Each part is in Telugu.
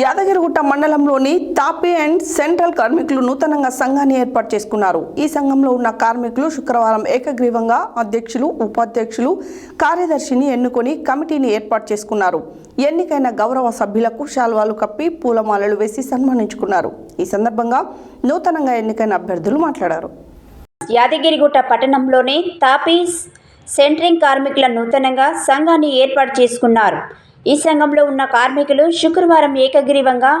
యాదగిరిగుట్ట మండలంలోని తాపీ అండ్ సెంట్రల్ కార్మికులు నూతనంగా సంఘాన్ని ఏర్పాటు చేసుకున్నారు. ఈ సంఘంలో ఉన్న కార్మికులు శుక్రవారం ఏకగ్రీవంగా అధ్యక్షులు ఉపాధ్యక్షులు కార్యదర్శిని ఎన్నుకొని కమిటీని ఏర్పాటు చేసుకున్నారు. ఎన్నికైన గౌరవ సభ్యులకు శాల్వాలు కప్పి పూలమాలలు వేసి సన్మానించుకున్నారు. ఈ సందర్భంగా నూతనంగా ఎన్నికైన అభ్యర్థులు మాట్లాడారు. యాదగిరిగుట్ట పట్టణంలోని తాపీస్ సెంట్రింగ్ కార్మికుల నూతనంగా సంఘాన్ని ఏర్పాటు చేసుకున్నారు. ఈ సంఘంలో ఉన్న కార్మికులు శుక్రవారం ఏకగ్రీవంగా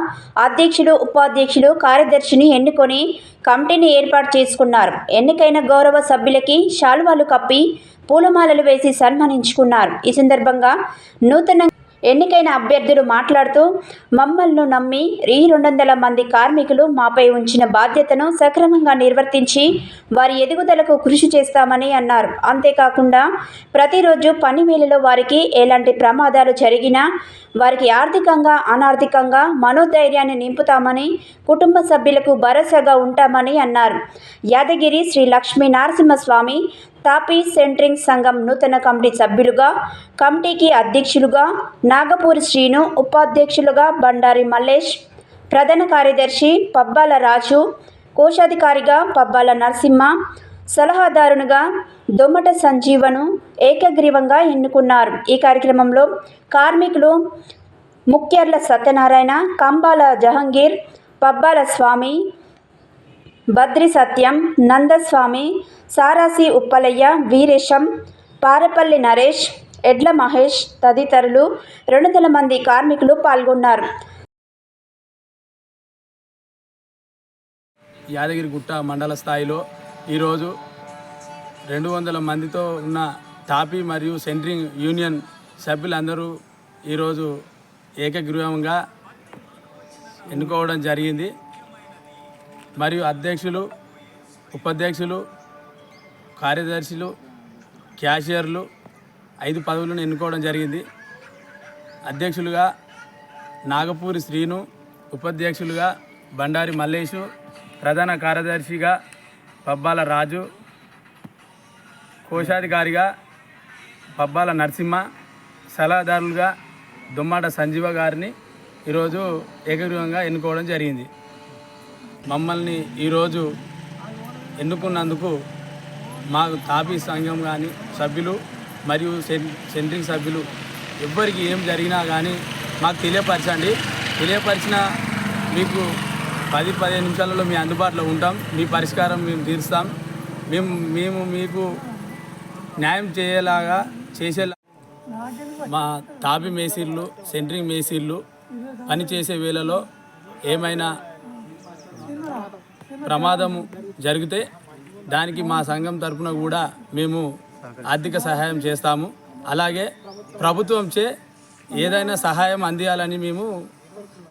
అధ్యక్షులు ఉపాధ్యక్షులు కార్యదర్శిని ఎన్నుకొని కమిటీని ఏర్పాటు చేసుకున్నారు. ఎన్నికైన గౌరవ సభ్యులకి శాలువాలు కప్పి పూలమాలలు వేసి సన్మానించుకున్నారు. ఈ సందర్భంగా నూతన ఎన్నికైన అభ్యర్థులు మాట్లాడుతూ మమ్మల్ని నమ్మి ఈ రెండు వందల మంది కార్మికులు మాపై ఉంచిన బాధ్యతను సక్రమంగా నిర్వర్తించి వారి ఎదుగుదలకు కృషి చేస్తామని అన్నారు. అంతేకాకుండా ప్రతిరోజు పని వేళలో వారికి ఎలాంటి ప్రమాదాలు జరిగినా వారికి ఆర్థికంగా అనార్థికంగా మనోధైర్యాన్ని నింపుతామని కుటుంబ సభ్యులకు భరోసాగా ఉంటామని అన్నారు. యాదగిరి శ్రీ లక్ష్మీ నరసింహస్వామి తాపీ సెంట్రింగ్ సంఘం నూతన కమిటీ సభ్యులుగా కమిటీకి అధ్యక్షులుగా నాగపూరి శ్రీను ఉపాధ్యక్షులుగా బండారి మల్లేష్ ప్రధాన కార్యదర్శి పబ్బాల రాజు కోశాధికారిగా పబ్బాల నరసింహ సలహాదారునిగా దొమ్మట సంజీవను ఏకగ్రీవంగా ఎన్నుకున్నారు. ఈ కార్యక్రమంలో కార్మికులు ముఖ్యర్ల సత్యనారాయణ కంబాల జహంగీర్ పబ్బాల స్వామి బద్రి సత్యం నందస్వామి సారాసి ఉప్పలయ్య వీరేశం పారపల్లి నరేష్ ఎడ్ల మహేష్ తదితరులు రెండు వందల మంది కార్మికులు పాల్గొన్నారు. యాదగిరిగుట్ట మండల స్థాయిలో ఈరోజు రెండు వందల మందితో ఉన్న టాపీ మరియు సెంట్రింగ్ యూనియన్ సభ్యులందరూ ఈరోజు ఏకగ్రీవంగా ఎన్నుకోవడం జరిగింది. మరియు అధ్యక్షులు ఉపాధ్యక్షులు కార్యదర్శులు క్యాషియర్లు ఐదు పదవులను ఎన్నుకోవడం జరిగింది. అధ్యక్షులుగా నాగపూరి శ్రీను ఉపాధ్యక్షులుగా బండారి మల్లేషు ప్రధాన కార్యదర్శిగా పబ్బాల రాజు కోశాధికారిగా పబ్బాల నరసింహ సలహాదారులుగా దుమ్మాట సంజీవ గారిని ఈరోజు ఏకగ్రీవంగా ఎన్నుకోవడం జరిగింది. మమ్మల్ని ఈరోజు ఎన్నుకున్నందుకు మాకు తాపీ సంఘం కానీ సభ్యులు మరియు సెంట్రింగ్ సభ్యులు ఎవ్వరికి ఏం జరిగినా కానీ మాకు తెలియపరచండి. తెలియపరిచిన మీకు పది పదిహేను నిమిషాలలో మీ అందుబాటులో ఉంటాం. మీ పరిష్కారం మేము తీరుస్తాం. మేము మేము మీకు న్యాయం చేయలాగా చేసేలా మా తాపి మేసీర్లు సెంట్రింగ్ మేసీర్లు పనిచేసే వేళలో ఏమైనా ప్రమాదము జరిగితే దానికి మా సంఘం తరపున కూడా మేము ఆర్థిక సహాయం చేస్తాము. అలాగే ప్రభుత్వంచే ఏదైనా సహాయం అందియాలని మేము